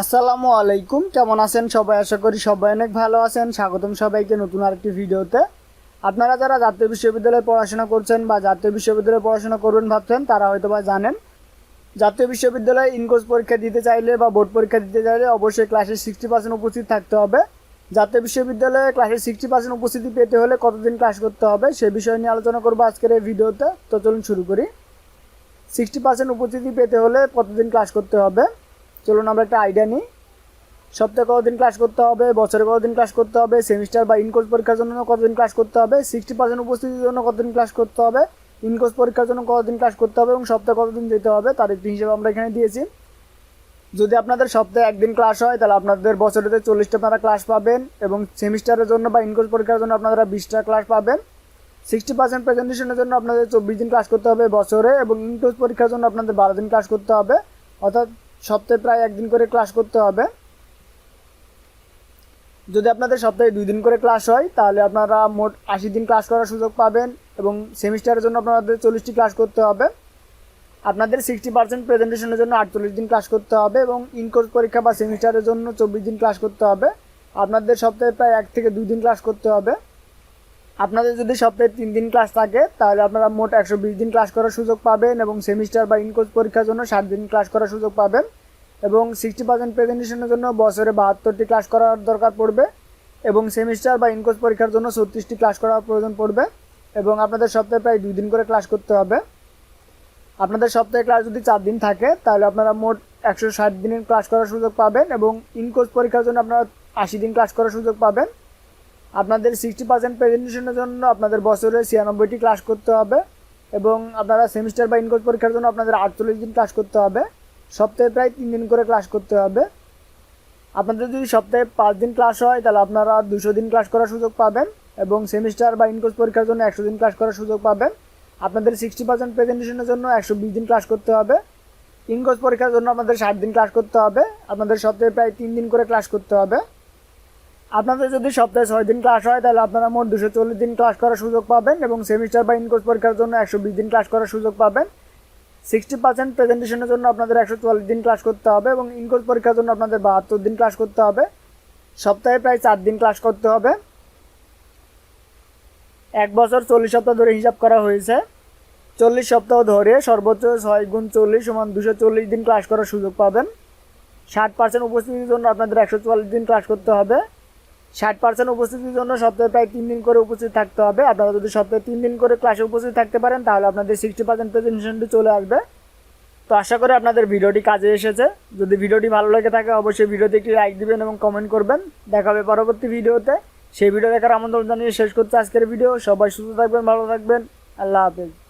আসসালামু আলাইকুম। কেমন আছেন সবাই? আশা করি সবাই অনেক ভালো আছেন। স্বাগতম সবাইকে নতুন আরেকটি ভিডিওতে। আপনারা যারা জাতীয় বিশ্ববিদ্যালয়ে পড়াশোনা করছেন বা জাতীয় বিশ্ববিদ্যালয়ে পড়াশোনা করবেন ভাবছেন, তারা হয়তো বা জানেন, জাতীয় বিশ্ববিদ্যালয়ে ইনকোর্স পরীক্ষা দিতে চাইলে বা বোর্ড পরীক্ষা দিতে চাইলে অবশ্যই ক্লাসে সিক্সটি পার্সেন্ট উপস্থিত থাকতে হবে। জাতীয় বিশ্ববিদ্যালয়ে ক্লাসে সিক্সটি পার্সেন্ট উপস্থিতি পেতে হলে কতদিন ক্লাস করতে হবে সে বিষয় নিয়ে আলোচনা করব আজকের এই ভিডিওতে। তো চলুন শুরু করি। সিক্সটি পার্সেন্ট উপস্থিতি পেতে হলে কতদিন ক্লাস করতে হবে? চলুন আমরা একটা আইডিয়া নিই। সপ্তাহে কতদিন ক্লাস করতে হবে, বছরে কতদিন ক্লাস করতে হবে সেমিস্টার বা ইনকোর্স পরীক্ষার জন্য কতদিন ক্লাস করতে হবে সিক্সটি পার্সেন্ট উপস্থিতির জন্য কতদিন ক্লাস করতে হবে ইনকোর্স পরীক্ষার জন্য কতদিন ক্লাস করতে হবে এবং সপ্তাহে কতদিন যেতে হবে, তার একটি হিসেবে আমরা এখানে দিয়েছি। যদি আপনাদের সপ্তাহে একদিন ক্লাস হয়, তাহলে আপনাদের বছরেতে চল্লিশটা আপনারা ক্লাস পাবেন এবং সেমিস্টারের জন্য বা ইনকোর্স পরীক্ষার জন্য আপনারা বিশটা ক্লাস পাবেন। সিক্সটি পার্সেন্ট প্রেজেন্টেশনের জন্য আপনাদের চব্বিশ দিন ক্লাস করতে হবে বছরে এবং ইনকোর্স পরীক্ষার জন্য আপনাদের বারো দিন ক্লাস করতে হবে। অর্থাৎ সপ্তাহে প্রায় একদিন করে ক্লাস করতে হবে। যদি আপনাদের সপ্তাহে দুই দিন করে ক্লাস হয়, তাহলে আপনারা মোট আশি দিন ক্লাস করার সুযোগ পাবেন এবং সেমিস্টারের জন্য আপনাদের চল্লিশটি ক্লাস করতে হবে। আপনাদের সিক্সটি পার্সেন্ট প্রেজেন্টেশনের জন্য আটচল্লিশ দিন ক্লাস করতে হবে এবং ইনকোর্স পরীক্ষা বা সেমিস্টারের জন্য চব্বিশ দিন ক্লাস করতে হবে। আপনাদের সপ্তাহে প্রায় এক থেকে দুই দিন ক্লাস করতে হবে। আপনাদের যদি সপ্তাহে তিন দিন ক্লাস থাকে, তাহলে আপনারা মোট একশো বিশ দিন ক্লাস করার সুযোগ পাবেন এবং সেমিস্টার বা ইনকোর্স পরীক্ষার জন্য ষাট দিন ক্লাস করার সুযোগ পাবেন এবং সিক্সটি পার্সেন্ট প্রেজেন্টেশনের জন্য বছরে বাহাত্তরটি ক্লাস করার দরকার পড়বে এবং সেমিস্টার বা ইনকোর্স পরীক্ষার জন্য ছত্রিশটি ক্লাস করার প্রয়োজন পড়বে এবং আপনাদের সপ্তাহে প্রায় দুই দিন করে ক্লাস করতে হবে। আপনাদের সপ্তাহে ক্লাস যদি চার দিন থাকে, তাহলে আপনারা মোট একশো ষাট দিনের ক্লাস করার সুযোগ পাবেন এবং ইনকোর্স পরীক্ষার জন্য আপনারা আশি দিন ক্লাস করার সুযোগ পাবেন। আপনাদের সিক্সটি পার্সেন্ট প্রেজেন্টেশনের জন্য আপনাদের বছরে ছিয়ানব্বইটি ক্লাস করতে হবে এবং আপনারা সেমিস্টার বা ইনকোর্স পরীক্ষার জন্য আপনাদের আটচল্লিশ দিন ক্লাস করতে হবে। সপ্তাহে প্রায় তিন দিন করে ক্লাস করতে হবে। আপনাদের যদি সপ্তাহে পাঁচ দিন ক্লাস হয়, তাহলে আপনারা দুশো দিন ক্লাস করার সুযোগ পাবেন এবং সেমিস্টার বা ইনকোর্স পরীক্ষার জন্য একশো দিন ক্লাস করার সুযোগ পাবেন। আপনাদের সিক্সটি পার্সেন্ট প্রেজেন্টেশনের জন্য একশো বিশ দিন ক্লাস করতে হবে। ইনকোর্স পরীক্ষার জন্য আপনাদের ষাট দিন ক্লাস করতে হবে। আপনাদের সপ্তাহে প্রায় তিন দিন করে ক্লাস করতে হবে। আপনাদের যদি সপ্তাহে ছয় দিন ক্লাস হয়, তাহলে আপনারা মোট দুশো চল্লিশ দিন ক্লাস করার সুযোগ পাবেন এবং সেমিস্টার বা ইনকোর্স পরীক্ষার জন্য একশো বিশ দিন ক্লাস করার সুযোগ পাবেন। সিক্সটি পার্সেন্ট প্রেজেন্টেশনের জন্য আপনাদের একশো চুয়াল্লিশ দিন ক্লাস করতে হবে এবং ইনকোর্স পরীক্ষার জন্য আপনাদের বাহাত্তর দিন ক্লাস করতে হবে। সপ্তাহে প্রায় চার দিন ক্লাস করতে হবে। এক বছর চল্লিশ সপ্তাহ ধরে হিসাব করা হয়েছে। চল্লিশ সপ্তাহ ধরে সর্বোচ্চ ছয় গুণ চল্লিশ সমান দুশো চল্লিশ দিন ক্লাস করার সুযোগ পাবেন। ষাট পার্সেন্ট উপস্থিতির জন্য আপনাদের একশো চুয়াল্লিশ দিন ক্লাস করতে হবে। ষাট পার্সেন্ট উপস্থিতির জন্য সপ্তাহে প্রায় তিন দিন করে উপস্থিত থাকতে হবে। আপনারা যদি সপ্তাহে তিন দিন করে ক্লাসে উপস্থিত থাকতে পারেন, তাহলে আপনাদের সিক্সটি পার্সেন্ট প্রেজেন্টেশনটি চলে আসবে। তো আশা করি আপনাদের ভিডিওটি কাজে এসেছে। যদি ভিডিওটি ভালো লেগে থাকে, অবশ্যই ভিডিওতে একটি লাইক দিবেন এবং কমেন্ট করবেন। দেখা হবে পরবর্তী ভিডিওতে। সেই ভিডিও দেখার আমন্ত্রণ জানিয়ে শেষ করতে আজকের ভিডিও। সবাই সুস্থ থাকবেন, ভালো থাকবেন। আল্লাহ হাফেজ।